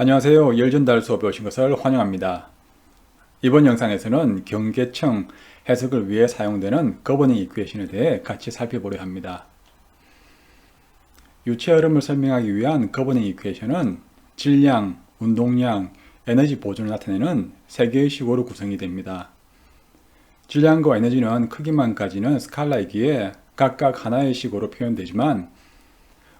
안녕하세요. 열전달 수업에 오신 것을 환영합니다. 이번 영상에서는 경계청 해석을 위해 사용되는 거버닝 이퀘이션에 대해 같이 살펴보려 합니다. 유체 흐름을 설명하기 위한 거버닝 이퀘이션은 질량, 운동량, 에너지 보존을 나타내는 세 개의 식으로 구성이 됩니다. 질량과 에너지는 크기만 가지는 스칼라이기에 각각 하나의 식으로 표현되지만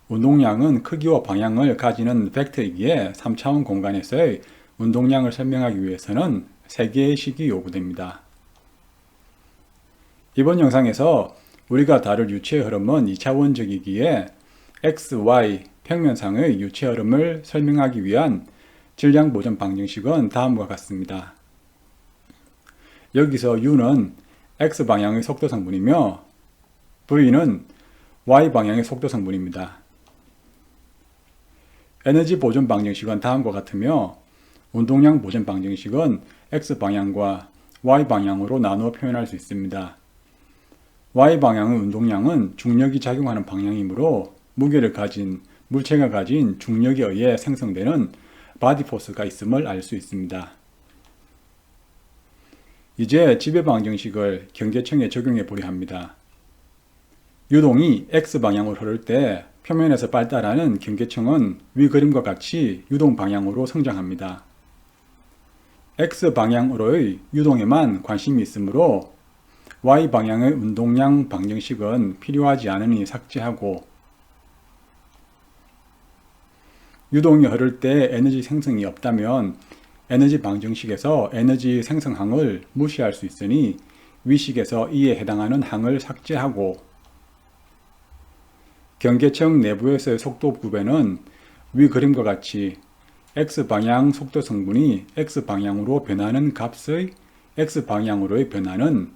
운동량은 크기와 방향을 가지는 벡터이기에 3차원 공간에서의 운동량을 설명하기 위해서는 3개의 식이 요구됩니다. 이번 영상에서 우리가 다룰 유체 흐름은 2차원적이기에 x, y 평면상의 유체 흐름을 설명하기 위한 질량 보존 방정식은 다음과 같습니다. 여기서 u는 x 방향의 속도 성분이며 v는 y 방향의 속도 성분입니다. 에너지 보존 방정식은 다음과 같으며 운동량 보존 방정식은 X방향과 Y방향으로 나누어 표현할 수 있습니다. Y방향의 운동량은 중력이 작용하는 방향이므로 무게를 가진 물체가 가진 중력에 의해 생성되는 바디 포스가 있음을 알 수 있습니다. 이제 지배 방정식을 경계청에 적용해 보려 합니다. 유동이 X방향으로 흐를 때 표면에서 발달하는 경계청은 위 그림과 같이 유동 방향으로 성장합니다. X 방향으로의 유동에만 관심이 있으므로 Y 방향의 운동량 방정식은 필요하지 않으니 삭제하고 유동이 흐를 때 에너지 생성이 없다면 에너지 방정식에서 에너지 생성항을 무시할 수 있으니 위식에서 이에 해당하는 항을 삭제하고 경계청 내부에서의 속도 구배는 위 그림과 같이 x방향 속도 성분이 x방향으로 변하는 값의 x방향으로의 변화는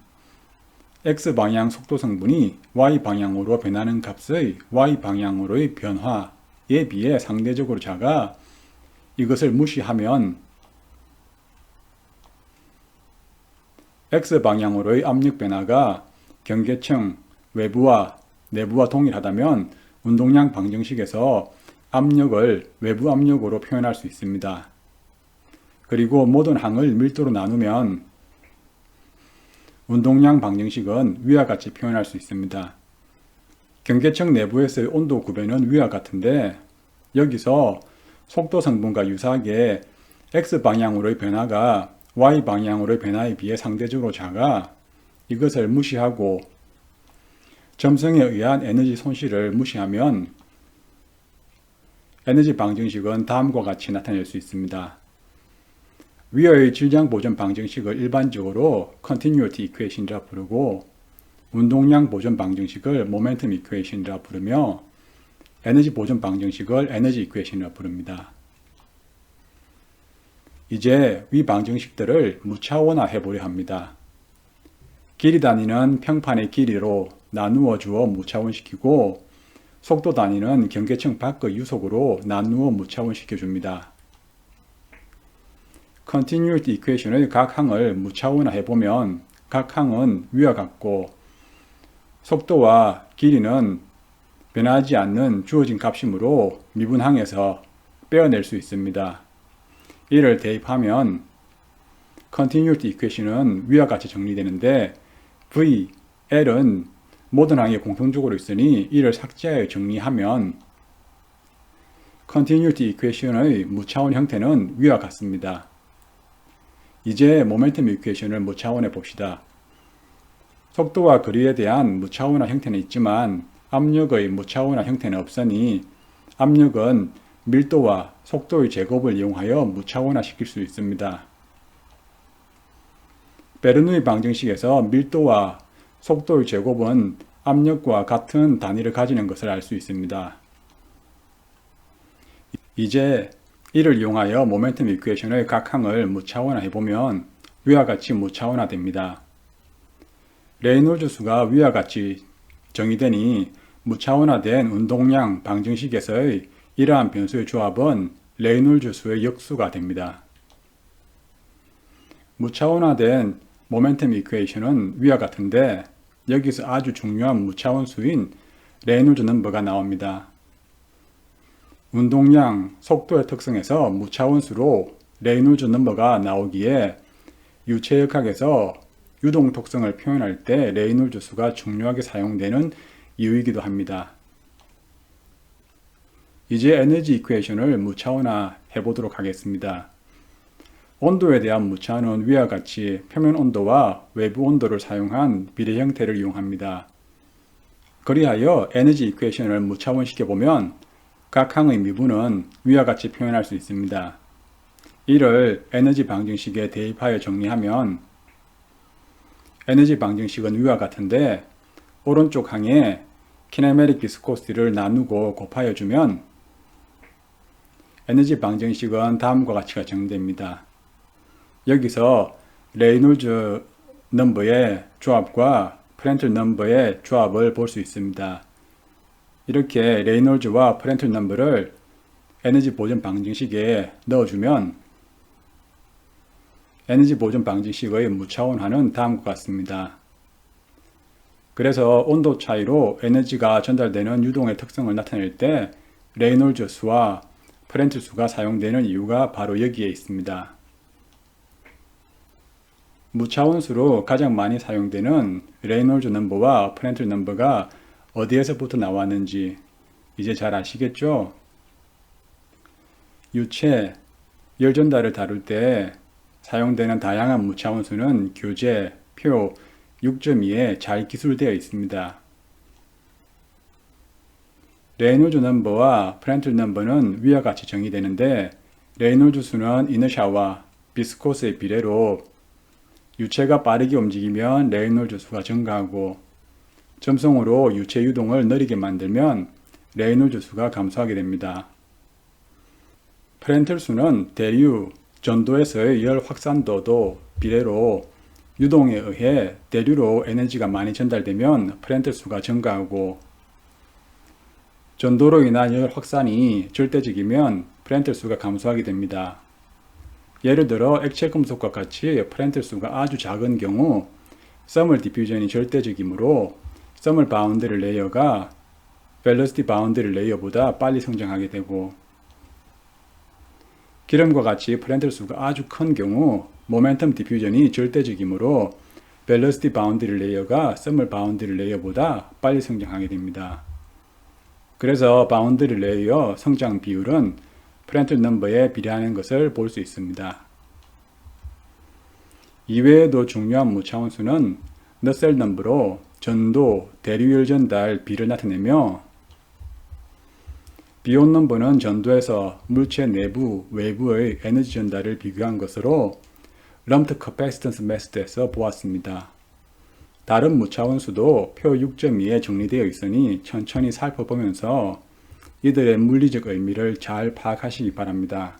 x방향 속도 성분이 y방향으로 변하는 값의 y방향으로의 변화에 비해 상대적으로 작아 이것을 무시하면 x방향으로의 압력 변화가 경계청 외부와 내부와 동일하다면 운동량 방정식에서 압력을 외부 압력으로 표현할 수 있습니다. 그리고 모든 항을 밀도로 나누면 운동량 방정식은 위와 같이 표현할 수 있습니다. 경계청 내부에서의 온도 구배는 위와 같은데 여기서 속도 성분과 유사하게 X방향으로의 변화가 Y방향으로의 변화에 비해 상대적으로 작아 이것을 무시하고 점성에 의한 에너지 손실을 무시하면 에너지 방정식은 다음과 같이 나타낼 수 있습니다. 위의 질량 보존 방정식을 일반적으로 continuity equation이라 부르고 운동량 보존 방정식을 momentum equation이라 부르며 에너지 보존 방정식을 에너지 equation이라 부릅니다. 이제 위 방정식들을 무차원화 해 보려 합니다. 길이 다니는 평판의 길이로 나누어 주어 무차원시키고 속도 단위는 경계청 밖의 유속으로 나누어 무차원시켜 줍니다. continuity equation의 각 항을 무차원화해 보면 각 항은 위와 같고 속도와 길이는 변하지 않는 주어진 값이므로 미분항에서 빼어낼 수 있습니다. 이를 대입하면 continuity equation은 위와 같이 정리되는데 v, l은 모든 항이 공통적으로 있으니 이를 삭제하여 정리하면 continuity equation의 무차원 형태는 위와 같습니다. 이제 momentum equation을 무차원해 봅시다. 속도와 거리에 대한 무차원화 형태는 있지만 압력의 무차원화 형태는 없으니 압력은 밀도와 속도의 제곱을 이용하여 무차원화 시킬 수 있습니다. 베르누이 방정식에서 밀도와 속도의 제곱은 압력과 같은 단위를 가지는 것을 알 수 있습니다. 이제 이를 이용하여 모멘텀 이퀘이션의 각 항을 무차원화해 보면 위와 같이 무차원화됩니다. 레이놀즈 수가 위와 같이 정의되니 무차원화된 운동량 방정식에서의 이러한 변수의 조합은 레이놀즈 수의 역수가 됩니다. 무차원화된 모멘텀 이퀘이션은 위와 같은데 여기서 아주 중요한 무차원 수인 레이놀즈 넘버가 나옵니다. 운동량, 속도의 특성에서 무차원수로 레이놀즈 넘버가 나오기에 유체역학에서 유동 특성을 표현할 때 레이놀즈 수가 중요하게 사용되는 이유이기도 합니다. 이제 에너지 이퀘이션을 무차원화 해보도록 하겠습니다. 온도에 대한 무차는 위와 같이 표면 온도와 외부 온도를 사용한 비례 형태를 이용합니다. 그리하여 에너지 이퀘이션을 무차원시켜 보면 각 항의 미분은 위와 같이 표현할 수 있습니다. 이를 에너지 방정식에 대입하여 정리하면 에너지 방정식은 위와 같은데 오른쪽 항에 키네메릭 비스코시티를 나누고 곱하여 주면 에너지 방정식은 다음과 같이 정됩니다. 여기서 레이놀즈 넘버의 조합과 프렌틀 넘버의 조합을 볼 수 있습니다. 이렇게 레이놀즈와 프렌틀 넘버를 에너지 보존 방정식에 넣어주면 에너지 보존 방정식의 무차원화는 다음과 같습니다. 그래서 온도 차이로 에너지가 전달되는 유동의 특성을 나타낼 때 레이놀즈 수와 프렌틀 수가 사용되는 이유가 바로 여기에 있습니다. 무차원수로 가장 많이 사용되는 레이놀즈 넘버와 프렌틀 넘버가 어디에서부터 나왔는지 이제 잘 아시겠죠? 유체, 열전달을 다룰 때 사용되는 다양한 무차원수는 교재, 표 6.2에 잘 기술되어 있습니다. 레이놀즈 넘버와 프렌틀 넘버는 위와 같이 정의되는데 레이놀즈 수는 이너샤와 비스코스의 비례로 유체가 빠르게 움직이면 레이놀즈 수가 증가하고 점성으로 유체 유동을 느리게 만들면 레이놀즈 수가 감소하게 됩니다. 프렌틀 수는 대류, 전도에서의 열 확산도도 비례로 유동에 의해 대류로 에너지가 많이 전달되면 프렌틀 수가 증가하고 전도로 인한 열 확산이 절대적이면 프렌틀 수가 감소하게 됩니다. 예를 들어 액체 금속과 같이 프렌틀 수가 아주 작은 경우 서멀 디퓨전이 절대적이므로 서멀 바운드리 레이어가 벨러시티 바운드리 레이어보다 빨리 성장하게 되고 기름과 같이 프렌틀 수가 아주 큰 경우 모멘텀 디퓨전이 절대적이므로 벨러시티 바운드리 레이어가 서멀 바운드리 레이어보다 빨리 성장하게 됩니다. 그래서 바운드리 레이어 성장 비율은 프렌틀 넘버에 비례하는 것을 볼 수 있습니다. 이외에도 중요한 무차원수는 너셀 넘버로 전도, 대류열 전달 비를 나타내며 비온 넘버는 전도에서 물체 내부, 외부의 에너지 전달을 비교한 것으로 럼트 커패시턴스 메스드에서 보았습니다. 다른 무차원수도 표 6.2에 정리되어 있으니 천천히 살펴보면서 이들의 물리적 의미를 잘 파악하시기 바랍니다.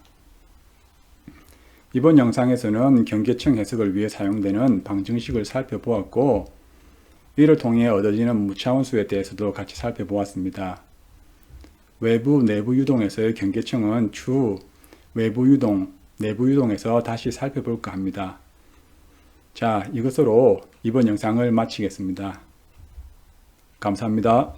이번 영상에서는 경계층 해석을 위해 사용되는 방정식을 살펴보았고 이를 통해 얻어지는 무차원수에 대해서도 같이 살펴보았습니다. 외부 내부 유동에서의 경계층은 추후 외부 유동, 내부 유동에서 다시 살펴볼까 합니다. 자, 이것으로 이번 영상을 마치겠습니다. 감사합니다.